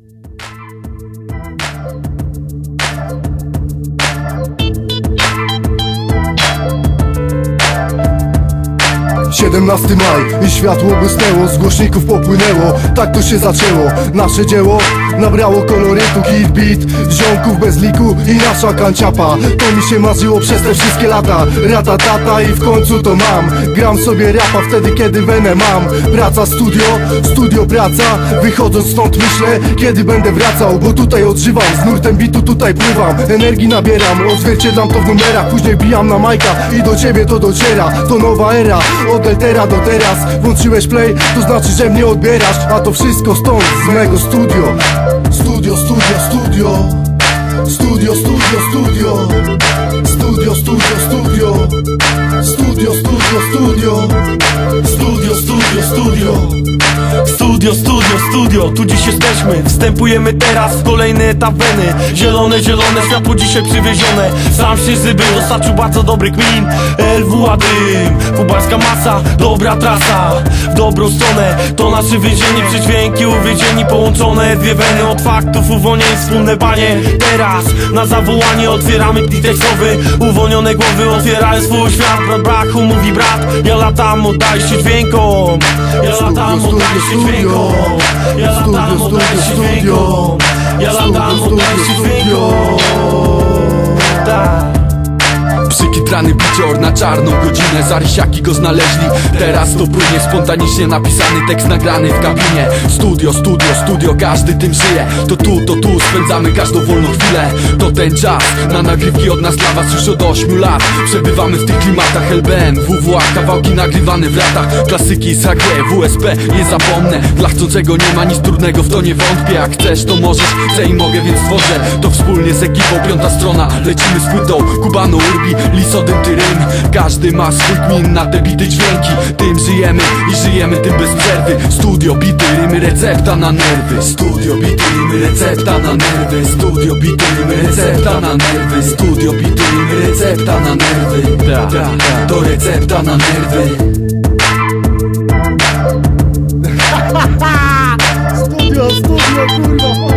you. 17 maj i światło błysnęło, z głośników popłynęło. Tak to się zaczęło, nasze dzieło nabrało kolorytu Hit beat, ziomków bez liku i nasza kanciapa. To mi się marzyło przez te wszystkie lata. Rata tata i w końcu to mam. Gram sobie rapa wtedy kiedy wenę mam. Praca studio, studio praca. Wychodząc stąd myślę kiedy będę wracał Bo tutaj odżywam, z nurtem bitu tutaj pływam. Energii nabieram, odzwierciedlam to w numerach. Później bijam na majka i do ciebie to dociera. To nowa era, od Do teraz. Włączyłeś play, to znaczy, że mnie odbierasz. A to wszystko stąd, z mego studio. Studio, studio, studio. Studio, studio, studio. Studio, studio, studio. Studio, studio, studio. Studio, studio, studio. Studio, studio, studio Tu dziś jesteśmy, wstępujemy teraz w kolejny etap weny Zielone, zielone, światło dzisiaj przywiezione. Sam się zyby, dostarczył bardzo dobry kmin LWA dym, kubańska masa, dobra trasa. W dobrą stronę, to nasze więzienie. Przedźwięki uwiedzieni, połączone. Dwie weny od faktów, uwolnień, wspólne banie Teraz, na zawołanie otwieramy plik tekstowy. Uwolnione głowy otwierają swój świat. Brat brachu mówi brat, ja latam, oddaj się dźwiękom. Ja latam, Studio, oddaj się studio, dźwiękom Ja latam, studio, oddaj się dźwiękom Ja latam, Studio, oddaj się dźwiękom Przykitrany bicior na czarną godzinę Zarysiaki go znaleźli. Teraz to płynie spontanicznie napisany tekst nagrany w kabinie. Studio, studio, studio, każdy tym żyje. To tu, to tu spędzamy każdą wolną chwilę. To ten czas, na nagrywki od nas dla was już od 8 lat. Przebywamy w tych klimatach LBN, WWA Kawałki nagrywane w latach Klasyki z HG, WSP, nie zapomnę Dla chcącego nie ma nic trudnego, w to nie wątpię. Jak chcesz to możesz, chcę i mogę, więc tworzę To wspólnie z ekipą, piąta strona Lecimy z płytą, Kubano Urbi, Odyty rym. Każdy ma swój gmin na te bity dźwięki. Tym żyjemy i żyjemy tym bez przerwy. Studio bity rymy, recepta na nerwy. Studio bity rymy, recepta na nerwy. Studio bity rymy, recepta na nerwy. Studio bity rymy, recepta na nerwy. Ta, ta, ta. To recepta na nerwy. Studio, studio, kurwa.